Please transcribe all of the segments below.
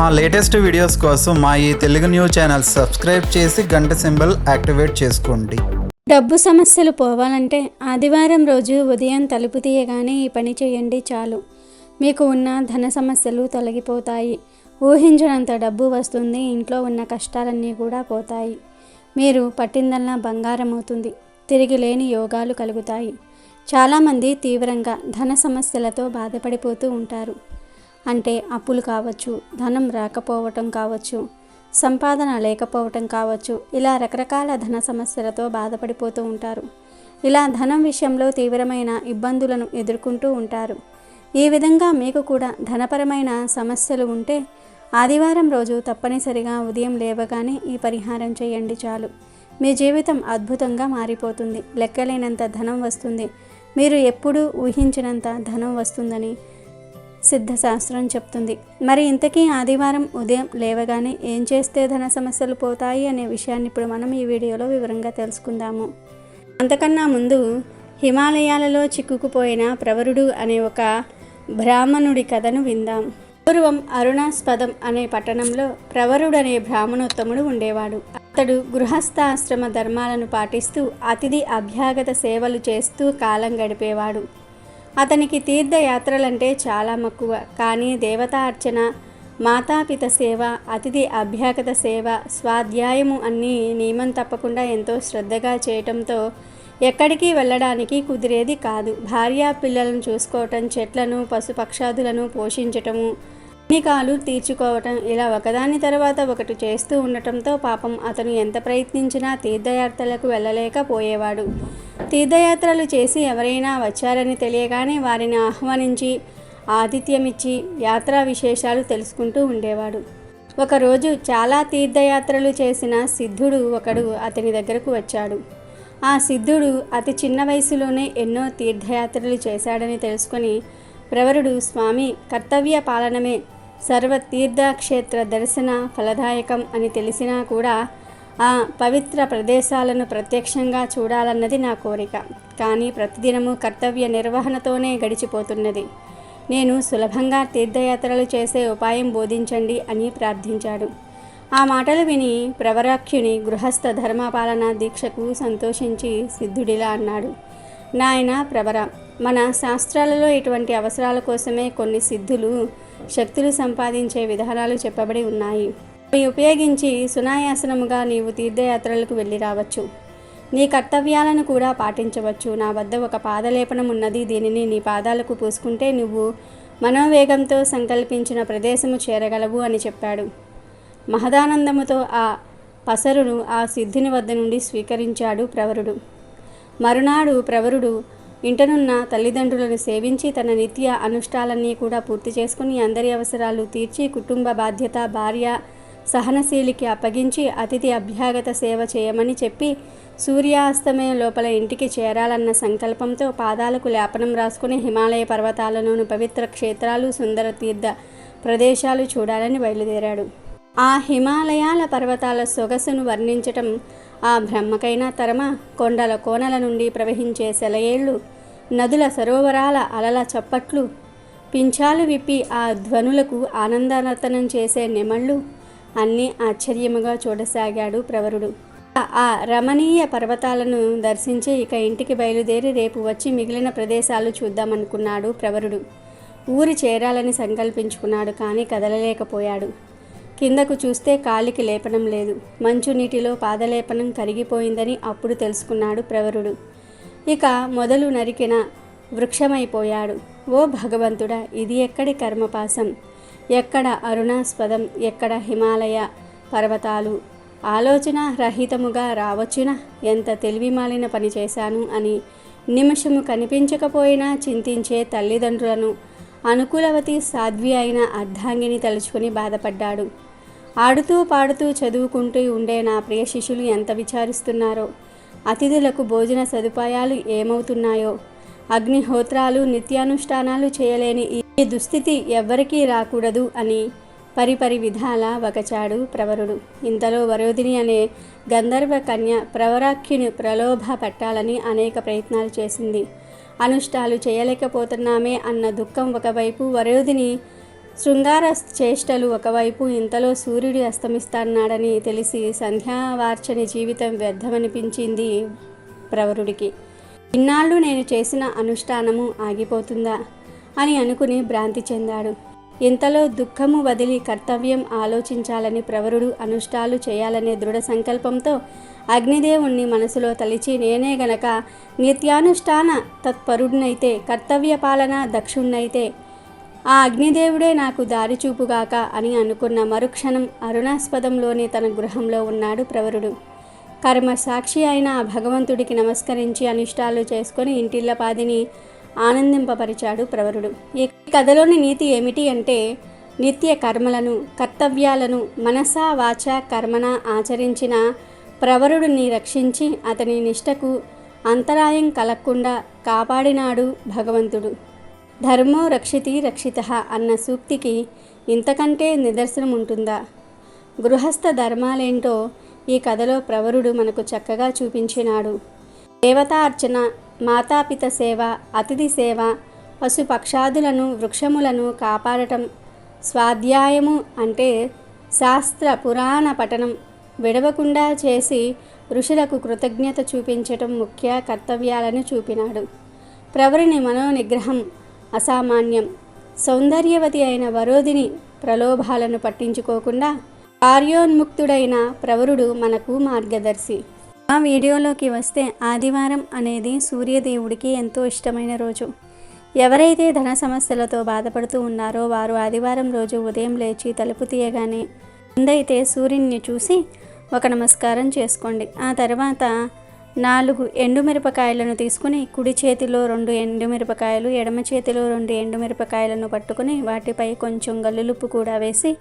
మా latest videos కోసం మా ఈ తెలుగు న్యూస్ ఛానల్ సబ్స్క్రైబ్ చేసి గంట సింబల్ యాక్టివేట్ చేసుకోండి. డబ్బు సమస్యలు పోవాలంటే ఆదివారం రోజు ఉదయం తలుపు తీయగానే ఈ పని చేయండి చాలు. మీకు ఉన్న ధన సమస్యలు తొలగిపోతాయి. ఊహించినంత డబ్బు వస్తుంది ఇంట్లో ఉన్న కష్టాలన్నీ కూడా పోతాయి. మీరు పట్టిందల్లా బంగారం అవుతుంది తిరిగి లేని యోగాలు కలుగుతాయి. చాలామంది తీవ్రంగా ధన సమస్యలతో బాధపడిపోతూ ఉంటారు. అంటే అప్పులు కావచ్చు ధనం రాకపోవటం కావచ్చు సంపాదన లేకపోవటం కావచ్చు ఇలా రకరకాల ధన సమస్యలతో బాధపడిపోతూ ఉంటారు. ఇలా ధనం విషయంలో తీవ్రమైన ఇబ్బందులను ఎదుర్కొంటూ ఉంటారు. ఈ విధంగా మీకు కూడా ధనపరమైన సమస్యలు ఉంటే ఆదివారం రోజు తప్పనిసరిగా ఉదయం లేవగానే ఈ పరిహారం చేయండి చాలు. మీ జీవితం అద్భుతంగా మారిపోతుంది. లెక్కలేనంత ధనం వస్తుంది. మీరు ఎప్పుడూ ఊహించినంత ధనం వస్తుందని సిద్ధశాస్త్రం చెప్తుంది. మరి ఇంతకీ ఆదివారం ఉదయం లేవగానే ఏం చేస్తే ధన సమస్యలు పోతాయి అనే విషయాన్ని ఇప్పుడు మనం ఈ వీడియోలో వివరంగా తెలుసుకుందాము. అంతకన్నా ముందు హిమాలయాలలో చిక్కుకుపోయిన ప్రవరుడు అనే ఒక బ్రాహ్మణుడి కథను విందాం. పూర్వం అరుణాస్పదం అనే పట్టణంలో ప్రవరుడు అనే బ్రాహ్మణోత్తముడు ఉండేవాడు. అతడు గృహస్థాశ్రమ ధర్మాలను పాటిస్తూ అతిథి అభ్యాగత సేవలు చేస్తూ కాలం గడిపేవాడు. అతనికి తీర్థయాత్రలంటే చాలా మక్కువ. కానీ దేవతా అర్చన మాతాపిత సేవ అతిథి అభ్యాగత సేవ స్వాధ్యాయము అన్నీ నియమం తప్పకుండా ఎంతో శ్రద్ధగా చేయటంతో ఎక్కడికి వెళ్ళడానికి కుదిరేది కాదు. భార్య పిల్లలను చూసుకోవటం చెట్లను పశుపక్షాదులను పోషించటము కాలు తీర్చుకోవటం ఇలా ఒకదాని తర్వాత ఒకటి చేస్తూ ఉండటంతో పాపం అతను ఎంత ప్రయత్నించినా తీర్థయాత్రలకు వెళ్ళలేకపోయేవాడు. తీర్థయాత్రలు చేసి ఎవరైనా వచ్చారని తెలియగానే వారిని ఆహ్వానించి ఆతిథ్యమిచ్చి యాత్రా విశేషాలు తెలుసుకుంటూ ఉండేవాడు. ఒకరోజు చాలా తీర్థయాత్రలు చేసిన సిద్ధుడు ఒకడు అతని దగ్గరకు వచ్చాడు. ఆ సిద్ధుడు అతి చిన్న వయసులోనే ఎన్నో తీర్థయాత్రలు చేశాడని తెలుసుకొని ప్రవరుడు స్వామి కర్తవ్య పాలనమే. సర్వ తీర్థక్షేత్ర దర్శన ఫలదాయకం అని తెలిసినా కూడా ఆ పవిత్ర ప్రదేశాలను ప్రత్యక్షంగా చూడాలన్నది నా కోరిక. కానీ ప్రతిదినము కర్తవ్య నిర్వహణతోనే గడిచిపోతున్నది. నేను సులభంగా తీర్థయాత్రలు చేసే ఉపాయం బోధించండి అని ప్రార్థించాడు. ఆ మాటలు విని ప్రవరాఖ్యుని గృహస్థ ధర్మపాలన దీక్షకు సంతోషించి సిద్ధుడిలా అన్నాడు. నాయన ప్రవర మన శాస్త్రాలలో ఇటువంటి అవసరాల కోసమే కొన్ని సిద్ధులు శక్తులు సంపాదించే విధానాలు చెప్పబడి ఉన్నాయి. అవి ఉపయోగించి సునాయాసనముగా నీవు తీర్థయాత్రలకు వెళ్ళి రావచ్చు. నీ కర్తవ్యాలను కూడా పాటించవచ్చు. నా వద్ద ఒక పాదలేపనం ఉన్నది దీనిని నీ పాదాలకు పూసుకుంటే నువ్వు మనోవేగంతో సంకల్పించిన ప్రదేశము చేరగలవు అని చెప్పాడు. మహదానందముతో ఆ పసరును ఆ సిద్ధిని వద్ద నుండి స్వీకరించాడు ప్రవరుడు. మరునాడు ప్రవరుడు ఇంటనున్న తల్లిదండ్రులను సేవించి తన నిత్య అనుష్ఠాలన్నీ కూడా పూర్తి చేసుకుని అందరి అవసరాలు తీర్చి కుటుంబ బాధ్యత భార్య సహనశీలికి అప్పగించి అతిథి అభ్యాగత సేవ చేయమని చెప్పి సూర్యాస్తమయం లోపల ఇంటికి చేరాలన్న సంకల్పంతో పాదాలకు లేపనం రాసుకుని హిమాలయ పర్వతాలలోని పవిత్ర క్షేత్రాలు సుందర తీర్థ ప్రదేశాలు చూడాలని బయలుదేరాడు. ఆ హిమాలయాల పర్వతాల సొగసును వర్ణించటం ఆ బ్రహ్మకైనా తరమ కొండల కోనల నుండి ప్రవహించే సెలయేళ్ళు నదుల సరోవరాల అలల చప్పట్లు పింఛాలు విప్పి ఆ ధ్వనులకు ఆనందనర్తనం చేసే నెమళ్ళు అన్నీ ఆశ్చర్యముగా చూడసాగాడు ప్రవరుడు. ఆ రమణీయ పర్వతాలను దర్శించి ఇక ఇంటికి బయలుదేరి రేపు వచ్చి మిగిలిన ప్రదేశాలు చూద్దామనుకున్నాడు ప్రవరుడు. ఊరి చేరాలని సంకల్పించుకున్నాడు కానీ కదలలేకపోయాడు. కిందకు చూస్తే కాలికి లేపనం లేదు. మంచు నీటిలో పాదలేపనం కరిగిపోయిందని అప్పుడు తెలుసుకున్నాడు ప్రవరుడు. ఇక మొదలు నరికిన వృక్షమైపోయాడు. ఓ భగవంతుడా ఇది ఎక్కడి కర్మపాసం ఎక్కడ అరుణాస్పదం? ఎక్కడ హిమాలయ పర్వతాలు? ఆలోచన రహితముగా రావచ్చున? ఎంత తెలివిమాలిన పని చేశాను అని నిమిషము కనిపించకపోయినా చింతించే తల్లిదండ్రులను అనుకూలవతి సాధ్వి అయిన అర్ధాంగిని తలుచుకుని బాధపడ్డాడు. ఆడుతూ పాడుతూ చదువుకుంటూ ఉండే నా ప్రియ శిష్యులు ఎంత విచారిస్తున్నారో. అతిథులకు భోజన సదుపాయాలు ఏమవుతున్నాయో. అగ్నిహోత్రాలు నిత్యానుష్ఠానాలు చేయలేని ఈ దుస్థితి ఎవ్వరికీ రాకూడదు అని పరిపరి విధాల వకచాడు ప్రవరుడు. ఇంతలో వరోధిని అనే గంధర్వ కన్య ప్రవరాఖ్యుని ప్రలోభ పట్టాలని అనేక ప్రయత్నాలు చేసింది. అనుష్ఠాలు చేయలేకపోతున్నామే అన్న దుఃఖం ఒకవైపు వరోధిని శృంగార చేష్టలు ఒకవైపు ఇంతలో సూర్యుడు అస్తమిస్తాన్నాడని తెలిసి సంధ్యావార్చని జీవితం వ్యర్థమనిపించింది ప్రవరుడికి. ఇన్నాళ్ళు నేను చేసిన అనుష్ఠానము ఆగిపోతుందా? అని అనుకుని భ్రాంతి చెందాడు. ఇంతలో దుఃఖము వదిలి కర్తవ్యం ఆలోచించాలని ప్రవరుడు అనుష్ఠాలు చేయాలనే దృఢ సంకల్పంతో అగ్నిదేవుణ్ణి మనసులో తలిచి నేనే గనక నిత్యానుష్ఠాన తత్పరుడినైతే కర్తవ్య పాలన దక్షుణ్ణైతే ఆ అగ్నిదేవుడే నాకు దారి చూపుగాక అని అనుకున్న మరుక్షణం అరుణాస్పదంలోని తన గృహంలో ఉన్నాడు ప్రవరుడు. కర్మ సాక్షి అయిన ఆ భగవంతుడికి నమస్కరించి అనిష్టాలు చేసుకొని ఇంటిల్లపాదిని ఆనందింపపరిచాడు ప్రవరుడు. ఈ కథలోని నీతి ఏమిటి అంటే నిత్య కర్మలను కర్తవ్యాలను మనసా వాచ కర్మన ఆచరించిన ప్రవరుడిని రక్షించి అతని నిష్టకు అంతరాయం కలగకుండా కాపాడినాడు భగవంతుడు. ధర్మో రక్షితి రక్షిత అన్న సూక్తికి ఇంతకంటే నిదర్శనం ఉంటుందా గృహస్థ ధర్మాలేంటో ఈ కథలో ప్రవరుడు మనకు చక్కగా చూపించినాడు. దేవతా అర్చన మాతాపిత సేవ అతిథి సేవ పశుపక్షాదులను వృక్షములను కాపాడటం స్వాధ్యాయము అంటే శాస్త్ర పురాణ పఠనం విడవకుండా చేసి ఋషులకు కృతజ్ఞత చూపించటం ముఖ్య కర్తవ్యాలను చూపినాడు. ప్రవరుని మనోనిగ్రహం అసామాన్యం. సౌందర్యవతి అయిన వరోధిని ప్రలోభాలను పట్టించుకోకుండా కార్యోన్ముక్తుడైన ప్రవరుడు మనకు మార్గదర్శి. ఆ వీడియోలోకి వస్తే ఆదివారం అనేది సూర్యదేవుడికి ఎంతో ఇష్టమైన రోజు. ఎవరైతే ధన సమస్యలతో బాధపడుతూ ఉన్నారో వారు ఆదివారం రోజు ఉదయం లేచి తలుపు తీయగానే ముందైతే సూర్యుని చూసి ఒక నమస్కారం చేసుకోండి. ఆ తర్వాత నాలుగు ఎండుమిరపకాయలను తీసుకుని కుడి చేతిలో రెండు ఎండుమిరపకాయలు ఎడమ చేతిలో రెండు ఎండుమిరపకాయలను పట్టుకుని వాటిపై కొంచెం గల్లులుప్పు కూడా వేసి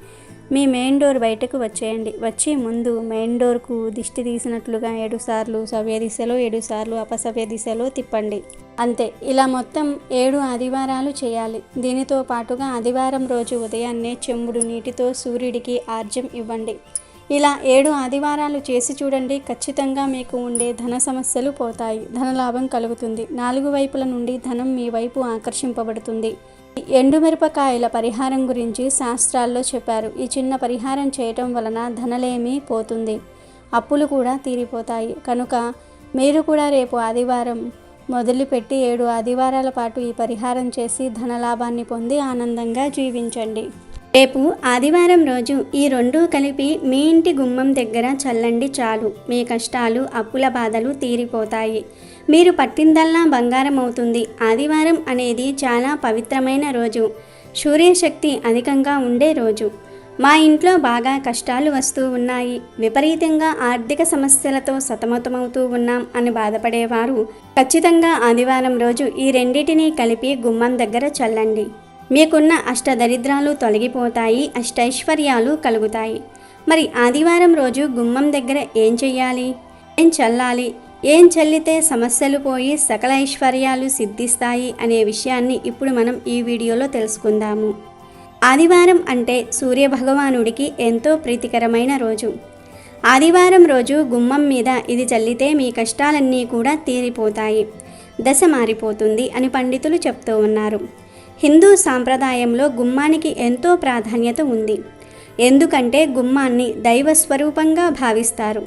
మీ మెయిన్ డోర్ బయటకు వచ్చేయండి. వచ్చి ముందు మెయిన్ డోర్కు దిష్టి తీసినట్లుగా ఏడుసార్లు సవ్య దిశలో ఏడుసార్లు అపసవ్య దిశలో తిప్పండి. అంతే ఇలా మొత్తం ఏడు ఆదివారాలు చేయాలి. దీనితో పాటుగా ఆదివారం రోజు ఉదయాన్నే చెంబుడు నీటితో సూర్యుడికి ఆర్జం ఇవ్వండి. ఇలా ఏడు ఆదివారాలు చేసి చూడండి ఖచ్చితంగా మీకు ఉండే ధన సమస్యలు పోతాయి ధనలాభం కలుగుతుంది. నాలుగు వైపుల నుండి ధనం మీ వైపు ఆకర్షింపబడుతుంది. ఎండుమిరపకాయల పరిహారం గురించి శాస్త్రాల్లో చెప్పారు. ఈ చిన్న పరిహారం చేయటం వలన ధనలేమి పోతుంది అప్పులు కూడా తీరిపోతాయి. కనుక మీరు కూడా రేపు ఆదివారం మొదలుపెట్టి ఏడు ఆదివారాల పాటు ఈ పరిహారం చేసి ధనలాభాన్ని పొంది ఆనందంగా జీవించండి. రేపు ఆదివారం రోజు ఈ రెండూ కలిపి మీ ఇంటి గుమ్మం దగ్గర చల్లండి చాలు. మీ కష్టాలు అప్పుల బాధలు తీరిపోతాయి. మీరు పట్టిందల్లా బంగారం అవుతుంది. ఆదివారం అనేది చాలా పవిత్రమైన రోజు. సూర్యశక్తి అధికంగా ఉండే రోజు. మా ఇంట్లో బాగా కష్టాలు వస్తూ ఉన్నాయి. విపరీతంగా ఆర్థిక సమస్యలతో సతమతమవుతూ ఉన్నాం అని బాధపడేవారు. ఖచ్చితంగా ఆదివారం రోజు ఈ రెండింటినీ కలిపి గుమ్మం దగ్గర చల్లండి. మీకున్న అష్టదరిద్రాలు తొలగిపోతాయి అష్టైశ్వర్యాలు కలుగుతాయి. మరి ఆదివారం రోజు గుమ్మం దగ్గర ఏం చెయ్యాలి? ఏం చల్లాలి? ఏం చల్లితే సమస్యలు పోయి సకల ఐశ్వర్యాలు సిద్ధిస్తాయి అనే విషయాన్ని ఇప్పుడు మనం ఈ వీడియోలో తెలుసుకుందాము. ఆదివారం అంటే సూర్యభగవానుడికి ఎంతో ప్రీతికరమైన రోజు. ఆదివారం రోజు గుమ్మం మీద ఇది చల్లితే మీ కష్టాలన్నీ కూడా తీరిపోతాయి. దశ మారిపోతుంది అని పండితులు చెప్తూ ఉన్నారు. హిందూ సాంప్రదాయంలో గుమ్మానికి ఎంతో ప్రాధాన్యత ఉంది. ఎందుకంటే గుమ్మాన్ని దైవ స్వరూపంగా భావిస్తారు.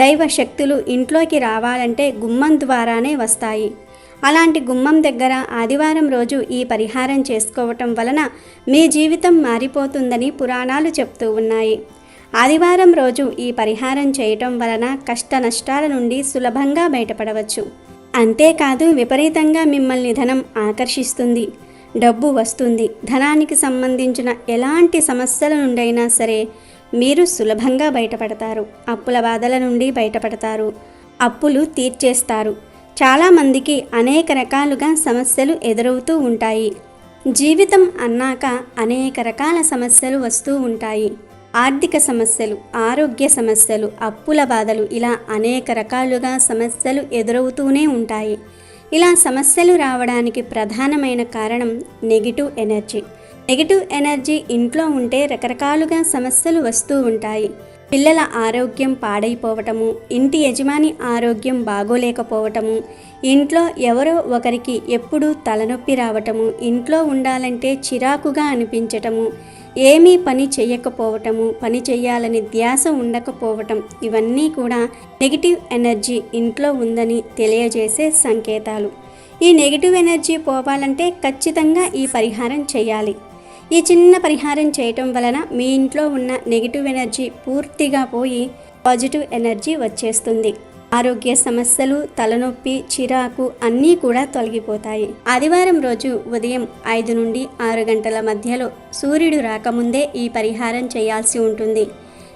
దైవ శక్తులు ఇంట్లోకి రావాలంటే గుమ్మం ద్వారానే వస్తాయి. అలాంటి గుమ్మం దగ్గర ఆదివారం రోజు ఈ పరిహారం చేసుకోవటం వలన మీ జీవితం మారిపోతుందని పురాణాలు చెప్తూ ఉన్నాయి. ఆదివారం రోజు ఈ పరిహారం చేయటం వలన కష్ట నష్టాల నుండి సులభంగా బయటపడవచ్చు. అంతేకాదు విపరీతంగా మిమ్మల్ని ధనం ఆకర్షిస్తుంది. డబ్బు వస్తుంది. ధనానికి సంబంధించిన ఎలాంటి సమస్యల నుండైనా సరే మీరు సులభంగా బయటపడతారు. అప్పుల బాధల నుండి బయటపడతారు. అప్పులు తీర్చేస్తారు. చాలామందికి అనేక రకాలుగా సమస్యలు ఎదురవుతూ ఉంటాయి. జీవితం అన్నాక అనేక రకాల సమస్యలు వస్తూ ఉంటాయి. ఆర్థిక సమస్యలు ఆరోగ్య సమస్యలు అప్పుల బాధలు ఇలా అనేక రకాలుగా సమస్యలు ఎదురవుతూనే ఉంటాయి. ఇలా సమస్యలు రావడానికి ప్రధానమైన కారణం నెగిటివ్ ఎనర్జీ. నెగిటివ్ ఎనర్జీ ఇంట్లో ఉంటే రకరకాలుగా సమస్యలు వస్తూ ఉంటాయి. పిల్లల ఆరోగ్యం పాడైపోవటము ఇంటి యజమాని ఆరోగ్యం బాగోలేకపోవటము ఇంట్లో ఎవరో ఒకరికి ఎప్పుడూ తలనొప్పి రావటము ఇంట్లో ఉండాలంటే చిరాకుగా అనిపించటము ఏమీ పని చేయకపోవటము పని చేయాలని ధ్యాస ఉండకపోవటం ఇవన్నీ కూడా నెగిటివ్ ఎనర్జీ ఇంట్లో ఉందని తెలియజేసే సంకేతాలు. ఈ నెగిటివ్ ఎనర్జీ పోవాలంటే ఖచ్చితంగా ఈ పరిహారం చేయాలి. ఈ చిన్న పరిహారం చేయటం వలన మీ ఇంట్లో ఉన్న నెగిటివ్ ఎనర్జీ పూర్తిగా పోయి పాజిటివ్ ఎనర్జీ వచ్చేస్తుంది. ఆరోగ్య సమస్యలు తలనొప్పి చిరాకు అన్నీ కూడా తొలగిపోతాయి. ఆదివారం రోజు ఉదయం ఐదు నుండి ఆరు గంటల మధ్యలో సూర్యుడు రాకముందే ఈ పరిహారం చేయాల్సి ఉంటుంది.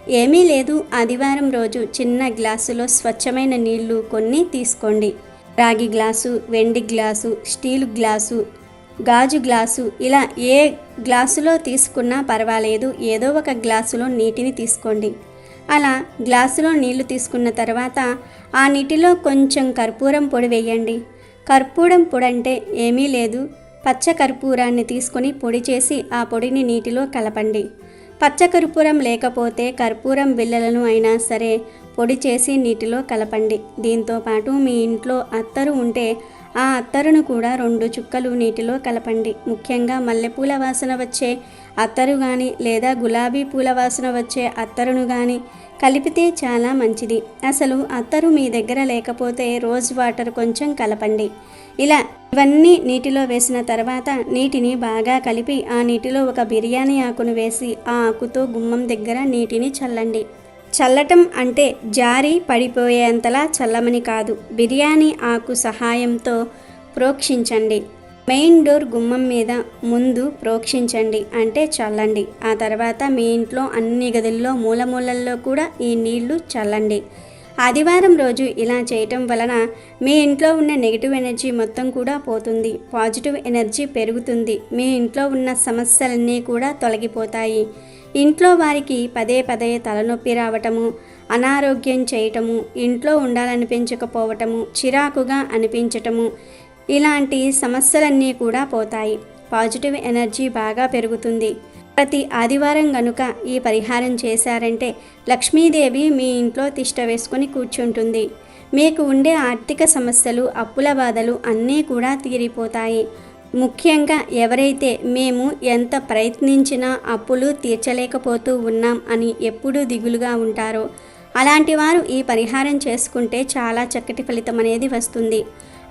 ఏమీ లేదు ఆదివారం రోజు చిన్న గ్లాసులో స్వచ్ఛమైన నీళ్ళు కొన్ని తీసుకోండి. రాగి గ్లాసు వెండి గ్లాసు స్టీల్ గ్లాసు గాజు గ్లాసు ఇలా ఏ గ్లాసులో తీసుకున్నా పర్వాలేదు ఏదో ఒక గ్లాసులో నీటిని తీసుకోండి. అలా గ్లాసులో నీళ్ళు తీసుకున్న తర్వాత ఆ నీటిలో కొంచెం కర్పూరం పొడి వేయండి. కర్పూరం పొడి అంటే ఏమీ లేదు. పచ్చ కర్పూరాన్ని తీసుకొని పొడి చేసి ఆ పొడిని నీటిలో కలపండి. పచ్చ కర్పూరం లేకపోతే కర్పూరం బిళ్ళలను అయినా సరే పొడి చేసి నీటిలో కలపండి. దీంతో పాటు మీ ఇంట్లో అత్తరు ఉంటే ఆ అత్తరును కూడా రెండు చుక్కలు నీటిలో కలపండి. ముఖ్యంగా మల్లెపూల వాసన వచ్చే అత్తరు కానీ లేదా గులాబీ పూల వాసన వచ్చే అత్తరును కానీ కలిపితే చాలా మంచిది. అసలు అత్తరు మీ దగ్గర లేకపోతే రోజ్ వాటర్ కొంచెం కలపండి. ఇలా ఇవన్నీ నీటిలో వేసిన తర్వాత నీటిని బాగా కలిపి ఆ నీటిలో ఒక బిర్యానీ ఆకును వేసి ఆ ఆకుతో గుమ్మం దగ్గర నీటిని చల్లండి. చల్లటం అంటే జారి పడిపోయేంతలా చల్లమని కాదు. బిర్యానీ ఆకు సహాయంతో ప్రోక్షించండి. మెయిన్ డోర్ గుమ్మం మీద ముందు ప్రోక్షించండి అంటే చల్లండి. ఆ తర్వాత మీ ఇంట్లో అన్ని గదుల్లో మూలమూలల్లో కూడా ఈ నీళ్ళు చల్లండి. ఆదివారం రోజు ఇలా చేయటం వలన మీ ఇంట్లో ఉన్న నెగిటివ్ ఎనర్జీ మొత్తం కూడా పోతుంది పాజిటివ్ ఎనర్జీ పెరుగుతుంది మీ ఇంట్లో ఉన్న సమస్యలన్నీ కూడా తొలగిపోతాయి. ఇంట్లో వారికి పదే పదే తలనొప్పి రావటము అనారోగ్యం చేయటము ఇంట్లో ఉండాలనిపించకపోవటము చిరాకుగా అనిపించటము ఇలాంటి సమస్యలన్నీ కూడా పోతాయి. పాజిటివ్ ఎనర్జీ బాగా పెరుగుతుంది. ప్రతి ఆదివారం గనుక ఈ పరిహారం చేశారంటే లక్ష్మీదేవి మీ ఇంట్లో తిష్ట వేసుకుని కూర్చుంటుంది. మీకు ఉండే ఆర్థిక సమస్యలు అప్పుల బాధలు అన్నీ కూడా తీరిపోతాయి. ముఖ్యంగా ఎవరైతే మేము ఎంత ప్రయత్నించినా అప్పులు తీర్చలేకపోతూ ఉన్నాం అని ఎప్పుడూ దిగులుగా ఉంటారో అలాంటి వారు ఈ పరిహారం చేసుకుంటే చాలా చక్కటి ఫలితం అనేది వస్తుంది.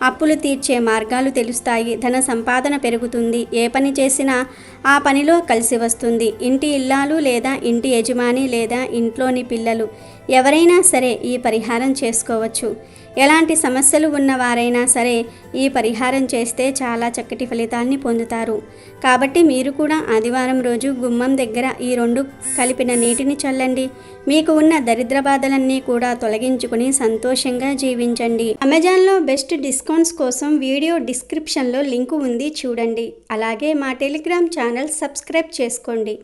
అప్పులు తీర్చే మార్గాలు తెలుస్తాయి. ధన సంపాదన పెరుగుతుంది. ఏ పని చేసినా ఆ పనిలో కలిసి వస్తుంది. ఇంటి ఇల్లాలు లేదా ఇంటి యజమాని లేదా ఇంట్లోని పిల్లలు. ఎవరైనా సరే ఈ పరిహారం చేసుకోవచ్చు. ఎలాంటి సమస్యలు ఉన్నవారైనా సరే ఈ పరిహారం చేస్తే చాలా చక్కటి ఫలితాన్ని పొందుతారు. కాబట్టి మీరు కూడా ఆదివారం రోజు గుమ్మం దగ్గర ఈ రెండు కలిపిన నీటిని చల్లండి. మీకు ఉన్న దరిద్ర బాధలన్నీ కూడా తొలగించుకుని సంతోషంగా జీవించండి. అమెజాన్లో బెస్ట్ డిస్కౌంట్స్ కోసం వీడియో డిస్క్రిప్షన్లో లింకు ఉంది చూడండి. అలాగే మా టెలిగ్రామ్ ఛానల్ సబ్స్క్రైబ్ చేసుకోండి.